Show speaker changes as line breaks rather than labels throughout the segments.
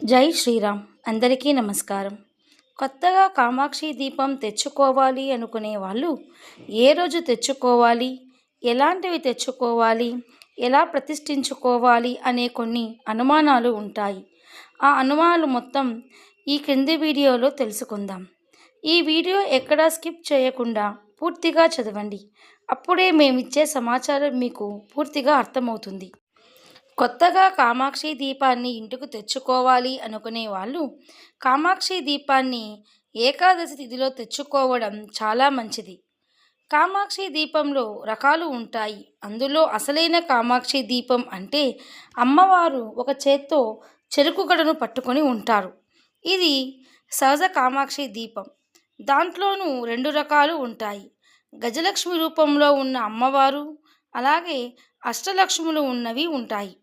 జై శ్రీరామ్. అందరికీ నమస్కారం. కొత్తగా కామాక్షి దీపం తెచ్చుకోవాలి అనుకునే వాళ్ళు ఏ రోజు తెచ్చుకోవాలి? ఎలాంటివి తెచ్చుకోవాలి? ఎలా ప్రతిష్ఠించుకోవాలి? అనే కొన్ని అనుమానాలు ఉంటాయి. ఆ అనుమానాలు మొత్తం ఈ క్రింది వీడియోలో తెలుసుకుందాం. ఈ వీడియో ఎక్కడా స్కిప్ చేయకుండా పూర్తిగా చదవండి. అప్పుడే మేమిచ్చే సమాచారం మీకు పూర్తిగా అర్థమవుతుంది. కొత్తగా కామాక్షి దీపాన్ని ఇంటికి తెచ్చుకోవాలి అనుకునే వాళ్ళు కామాక్షి దీపాన్ని ఏకాదశి తిథిలో తెచ్చుకోవడం చాలా మంచిది. కామాక్షి దీపంలో రకాలు ఉంటాయి. అందులో అసలైన కామాక్షి దీపం అంటే అమ్మవారు ఒక చేత్తో చెరుకు గడను పట్టుకొని ఉంటారు. ఇది సహజ కామాక్షి దీపం. దాంట్లోనూ రెండు రకాలు ఉంటాయి. గజలక్ష్మి రూపంలో ఉన్న అమ్మవారు అలాగే అష్టలక్ష్ములు ఉన్నవి ఉంటాయి.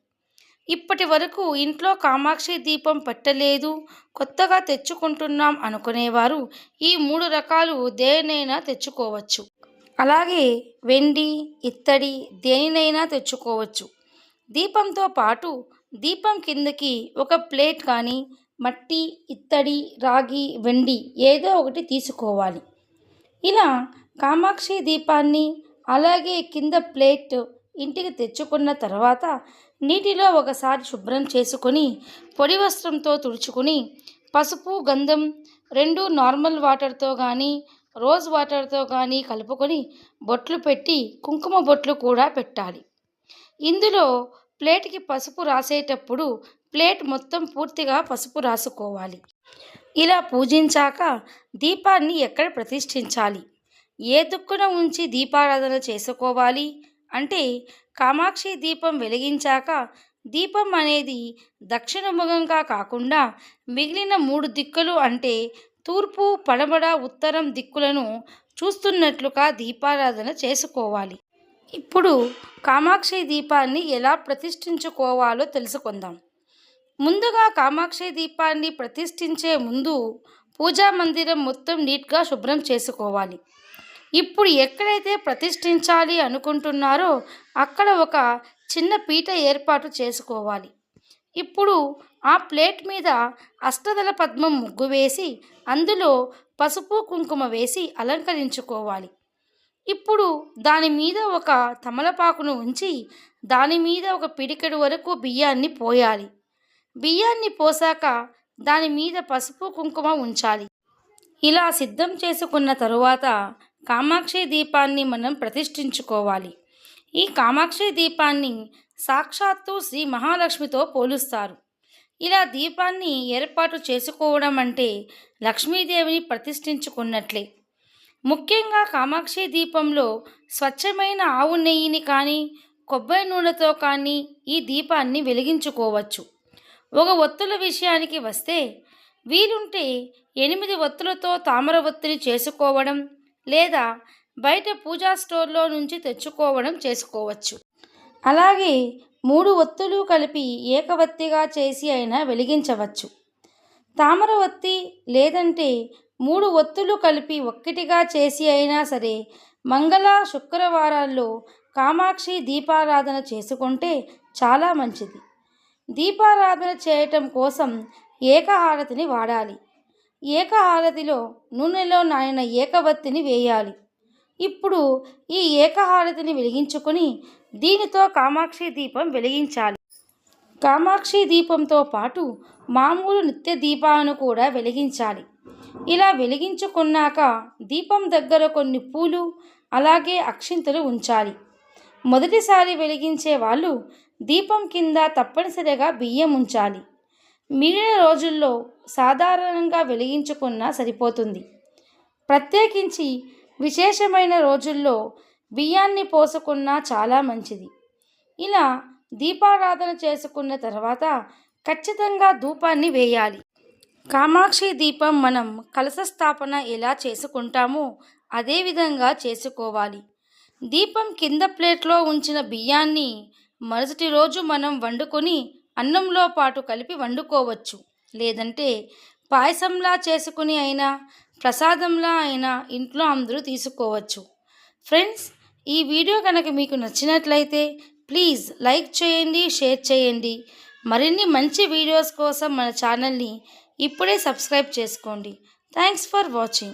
ఇప్పటి వరకు ఇంట్లో కామాక్షి దీపం పెట్టలేదు కొత్తగా తెచ్చుకుంటున్నాం అనుకునేవారు. ఈ మూడు రకాలు దేనైనా తెచ్చుకోవచ్చు. అలాగే వెండి ఇత్తడి దేనినైనా తెచ్చుకోవచ్చు. దీపంతో పాటు దీపం కిందకి ఒక ప్లేట్ కానీ మట్టి ఇత్తడి రాగి వెండి ఏదో ఒకటి తీసుకోవాలి. ఇలా కామాక్షి దీపాన్ని అలాగే కింద ప్లేట్ ఇంటికి తెచ్చుకున్న తర్వాత నీటిలో ఒకసారి శుభ్రం చేసుకొని పొడి వస్త్రంతో తుడుచుకుని పసుపు గంధం రెండు నార్మల్ వాటర్తో కానీ రోజ్ వాటర్తో కానీ కలుపుకొని బొట్లు పెట్టి కుంకుమ బొట్లు కూడా పెట్టాలి. ఇందులో ప్లేట్కి పసుపు రాసేటప్పుడు ప్లేట్ మొత్తం పూర్తిగా పసుపు రాసుకోవాలి. ఇలా పూజించాక దీపాన్ని ఎక్కడ ప్రతిష్ఠించాలి? ఏ దుక్కున ఉంచి దీపారాధన చేసుకోవాలి? అంటే కామాక్షి దీపం వెలిగించాక దీపం అనేది దక్షిణముఖంగా కాకుండా మిగిలిన మూడు దిక్కులు అంటే తూర్పు పడమడ ఉత్తరం దిక్కులను చూస్తున్నట్లుగా దీపారాధన చేసుకోవాలి. ఇప్పుడు కామాక్షి దీపాన్ని ఎలా ప్రతిష్ఠించుకోవాలో తెలుసుకుందాం. ముందుగా కామాక్షి దీపాన్ని ప్రతిష్ఠించే ముందు పూజా మందిరం మొత్తం నీట్గా శుభ్రం చేసుకోవాలి. ఇప్పుడు ఎక్కడైతే ప్రతిష్ఠించాలి అనుకుంటున్నారో అక్కడ ఒక చిన్న పీట ఏర్పాటు చేసుకోవాలి. ఇప్పుడు ఆ ప్లేట్ మీద అష్టదళ పద్మం ముగ్గు వేసి అందులో పసుపు కుంకుమ వేసి అలంకరించుకోవాలి. ఇప్పుడు దాని మీద ఒక తమలపాకును ఉంచి దాని మీద ఒక పిడికెడు వరకు బియ్యాన్ని పోయాలి. బియ్యాన్ని పోసాక దాని మీద పసుపు కుంకుమ ఉంచాలి. ఇలా సిద్ధం చేసుకున్న తరువాత కామాక్షి దీపాన్ని మనం ప్రతిష్ఠించుకోవాలి. ఈ కామాక్షి దీపాన్ని సాక్షాత్తు శ్రీ మహాలక్ష్మితో పోలుస్తారు. ఇలా దీపాన్ని ఏర్పాటు చేసుకోవడం అంటే లక్ష్మీదేవిని ప్రతిష్ఠించుకున్నట్లే. ముఖ్యంగా కామాక్షి దీపంలో స్వచ్ఛమైన ఆవు నెయ్యిని కానీ కొబ్బరి నూనెతో కానీ ఈ దీపాన్ని వెలిగించుకోవచ్చు. ఒక ఒత్తుల విషయానికి వస్తే వీలుంటే ఎనిమిది ఒత్తులతో తామర ఒత్తిడి చేసుకోవడం లేదా బయట పూజా స్టోర్లో నుంచి తెచ్చుకోవడం చేసుకోవచ్చు. అలాగే మూడు ఒత్తులు కలిపి ఏకవత్తిగా చేసి అయినా వెలిగించవచ్చు. తామర ఒత్తి లేదంటే మూడు ఒత్తులు కలిపి ఒక్కటిగా చేసి అయినా సరే మంగళ శుక్రవారాల్లో కామాక్షి దీపారాధన చేసుకుంటే చాలా మంచిది. దీపారాధన చేయటం కోసం ఏకహారతిని వాడాలి. ఏకహారతిలో నూనెలో నానిన ఏకవత్తిని వేయాలి. ఇప్పుడు ఈ ఏకహారతిని వెలిగించుకొని దీనితో కామాక్షి దీపం వెలిగించాలి. కామాక్షి దీపంతో పాటు మామూలు నిత్య దీపాలను కూడా వెలిగించాలి. ఇలా వెలిగించుకున్నాక దీపం దగ్గర కొన్ని పూలు అలాగే అక్షింతలు ఉంచాలి. మొదటిసారి వెలిగించే వాళ్ళు దీపం కింద తప్పనిసరిగా బియ్యం ఉంచాలి. మిగిలిన రోజుల్లో సాధారణంగా వెలిగించుకున్నా సరిపోతుంది. ప్రత్యేకించి విశేషమైన రోజుల్లో బియ్యాన్ని పోసుకున్నా చాలా మంచిది. ఇలా దీపారాధన చేసుకున్న తర్వాత ఖచ్చితంగా ధూపాన్ని వేయాలి. కామాక్షి దీపం మనం కలశ స్థాపన ఎలా చేసుకుంటామో అదేవిధంగా చేసుకోవాలి. దీపం కింద ప్లేట్లో ఉంచిన బియ్యాన్ని మరుసటి రోజు మనం వండుకొని అన్నంలో పాటు కలిపి వండుకోవచ్చు. లేదంటే పాయసంలా చేసుకుని అయినా ప్రసాదంలా అయినా ఇంట్లో అందరూ తీసుకోవచ్చు. ఫ్రెండ్స్ ఈ వీడియో కనుక మీకు నచ్చినట్లయితే ప్లీజ్ లైక్ చేయండి షేర్ చేయండి. మరిన్ని మంచి వీడియోస్ కోసం మన ఛానల్ని ఇప్పుడే సబ్స్క్రైబ్ చేసుకోండి. Thanks for watching.